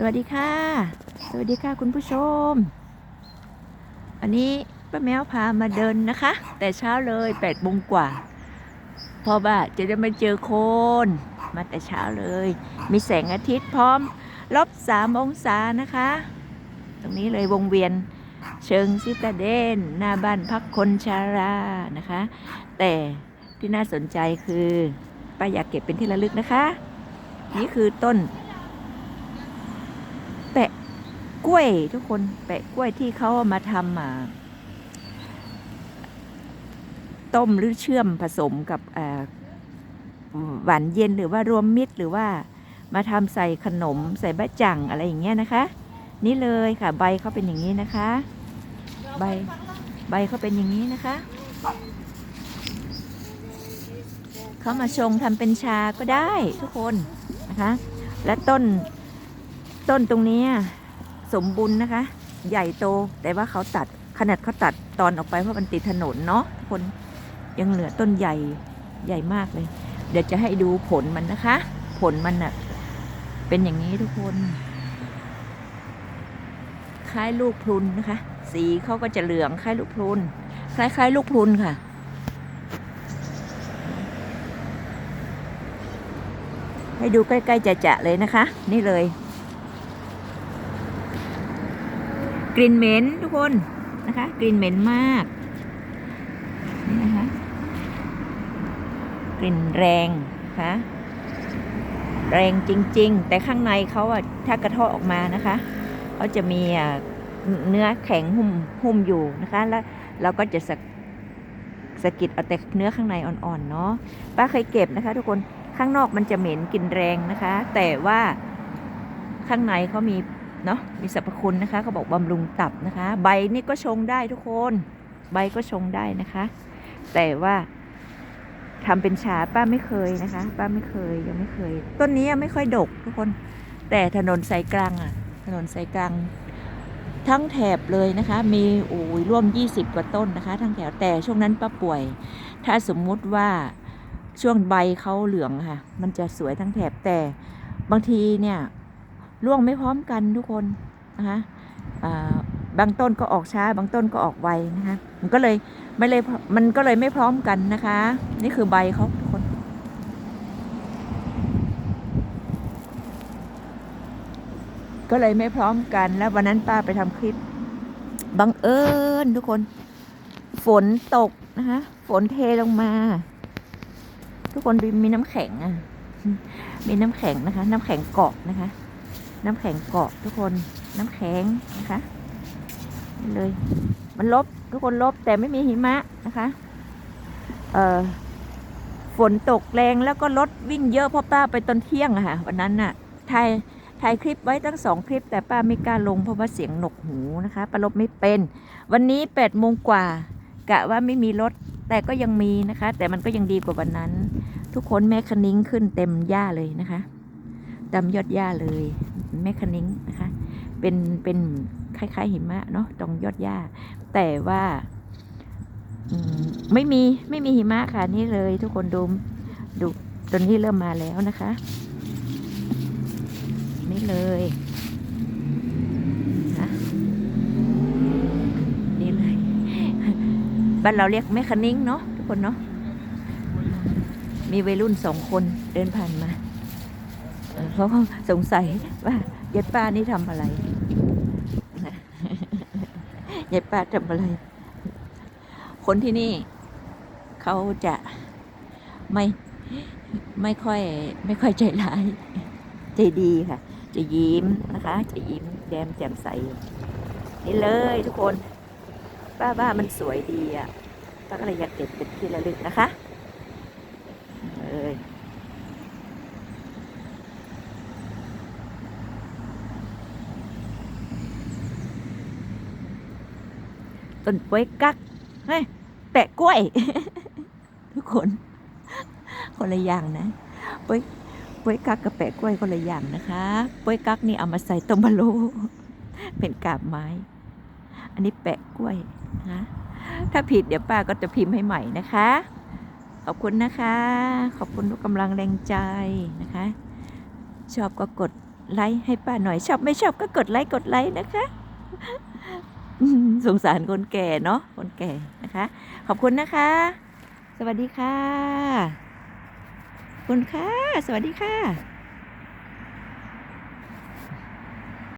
สวัสดีค่ะ สวัสดีค่ะคุณผู้ชม อันนี้ป้าแมวพามาเดินนะคะ แต่เช้าเลยแปดโมงกว่า เพราะว่าจะได้มาเจอคน มาแต่เช้าเลย มีแสงอาทิตย์พร้อมลบสามองศานะคะ ตรงนี้เลยวงเวียนเชิงซิตาเดนหน้าบ้านพักคนชารานะคะ แต่ที่น่าสนใจคือป้าอยากเก็บเป็นที่ระลึกนะคะ นี่คือต้น แปะ กล้วยทุกคนแปะกล้วยที่เขามาทำอ่าต้มหรือเชื่อมผสมกับหวานเย็นหรือว่ารวมมิตรหรือว่ามาทำใส่ขนมใส่บะจ่างอะไรอย่างเงี้ยนะคะ นี่เลยค่ะใบเขาเป็นอย่างนี้นะคะ ใบใบเขาเป็นอย่างนี้นะคะเขามาชงทำเป็นชาก็ได้ทุกคนนะคะ และต้นต้นตรงนี้ สมบูรณ์นะคะ ใหญ่โตแต่ว่าเขาตัดขนาดเขาตัดตอนออกไปเพราะมันติดถนนเนาะคนยังเหลือต้นใหญ่ใหญ่มากเลย เดี๋ยวจะให้ดูผลมันนะคะ ผลมันน่ะเป็นอย่างนี้ทุกคน คล้ายลูกพรุนนะคะ สีเขาก็จะเหลืองคล้ายลูกพรุน คล้ายๆ ลูกพรุนค่ะให้ดูใกล้ๆจะๆเลยนะคะ นี่เลย กลิ่นเหม็นทุกคนนะคะ กลิ่นเหม็นมากนี่นะคะกลิ่นแรงคะแรงจริง ๆ แต่ข้างในเขาอะถ้ากระเทาะออกมานะคะเขาจะมีอะเนื้อแข็งหุ้มหุ้มอยู่นะคะ แล้วเราก็จะสะสะกิดเอาแต่เนื้อข้างในอ่อนๆเนาะป้าเคยเก็บนะคะ ทุกคนข้างนอกมันจะเหม็นกลิ่นแรงนะคะ แต่ว่าข้างในเขามี เนาะมีสรรพคุณนะคะเขาบอกบำรุงตับนะคะ ใบนี่ก็ชงได้ทุกคน ใบก็ชงได้นะคะ แต่ว่าทำเป็นชาป้าไม่เคยนะคะ ป้าไม่เคยยังไม่เคย ต้นนี้ยังไม่ค่อยดกทุกคน แต่ถนนสายกลางอะถนนสายกลาง ทั้งแถบเลยนะคะ มีโอ้ยร่วม 20 กว่าต้นนะคะ ทั้งแถวแต่ช่วงนั้นป้าป่วย ถ้าสมมุติว่าช่วงใบเขาเหลืองค่ะ มันจะสวยทั้งแถบแต่บางทีเนี่ย ร่วงไม่พร้อมกันทุกคนนะคะบางต้นก็ออกช้า บางต้นก็ออกไวนะคะ มันก็เลยไม่เลยมันก็เลยไม่พร้อมกันนะคะ นี่คือใบเขาทุกคน ก็เลยไม่พร้อมกันแล้ววันนั้นป้าไปทำคลิปบังเอิญทุกคน ฝนตกนะคะฝนเทลงมา ทุกคนดูมีน้ำแข็งอะมีน้ำแข็งนะคะ น้ำแข็งเกาะนะคะ น้ำแข็งเกาะทุกคนน้ำแข็งนะคะนี่เลย มันลบทุกคนลบแต่ไม่มีหิมะนะคะ เอ่อฝนตกแรงแล้วก็รถวิ่งเยอะเพราะป้าไปตอนเที่ยงอะค่ะวันนั้นน่ะถ่ายถ่ายคลิปไว้ตั้งสองคลิป แต่ป้าไม่กล้าลงเพราะว่าเสียงหนกหูนะคะป้าลบไม่เป็น วันนี้แปดโมงกว่ากะว่าไม่มีรถแต่ก็ยังมีนะคะ แต่มันก็ยังดีกว่าวันนั้น ทุกคนแม่คณิ้งขึ้นเต็มหญ้าเลยนะคะดำยอดหญ้าเลย แม่คณิ้งนะคะ เป็นเป็นคล้ายๆหิมะเนาะตรงยอดหญ้า แต่ว่าไม่มีไม่มีหิมะค่ะนี่เลยทุกคนดูดูตอนนี้เริ่มมาแล้วนะคะ นี่เลยนะนี่เลยบ้านเราเรียกแม่คณิ้งเนาะทุกคนเนาะมีวัยรุ่นสองคนเดินผ่านมา เขาก็สงสัยว่าย็ดป้านี่ทำอะไรย็ดป้าทำอะไร คนที่นี่ เขาจะไม่ไม่ค่อย ไม่ค่อยใจร้าย ใจดีค่ะ จะยิ้มนะคะ จะยิ้มแย้มแจ่มใส นี่เลยทุกคน ป้าบ้ามันสวยดีอะป้าก็เลยอยากเก็บเป็นที่ระลึกนะคะเลย ต้นกล้วยกักเฮ้ยแปะกล้วย ทุกคน คนละอย่างนะกล้วยกล้วยกักกับแปะกล้วยคนละอย่างนะคะกล้วยกักนี่เอามาใส่ต้มบะโลเป็นกาบไม้ อันนี้แปะกล้วยนะถ้าผิดเดี๋ยวป้าก็จะพิมพ์ให้ใหม่นะคะ ขอบคุณนะคะ ขอบคุณทุกกำลังแรงใจนะคะ ชอบก็กดไลค์ให้ป้าหน่อย ชอบไม่ชอบก็กดไลค์กดไลค์นะคะ สงสารคนแก่เนาะคนแก่นะคะ ขอบคุณนะคะ สวัสดีค่ะคุณค่ะ สวัสดีค่ะ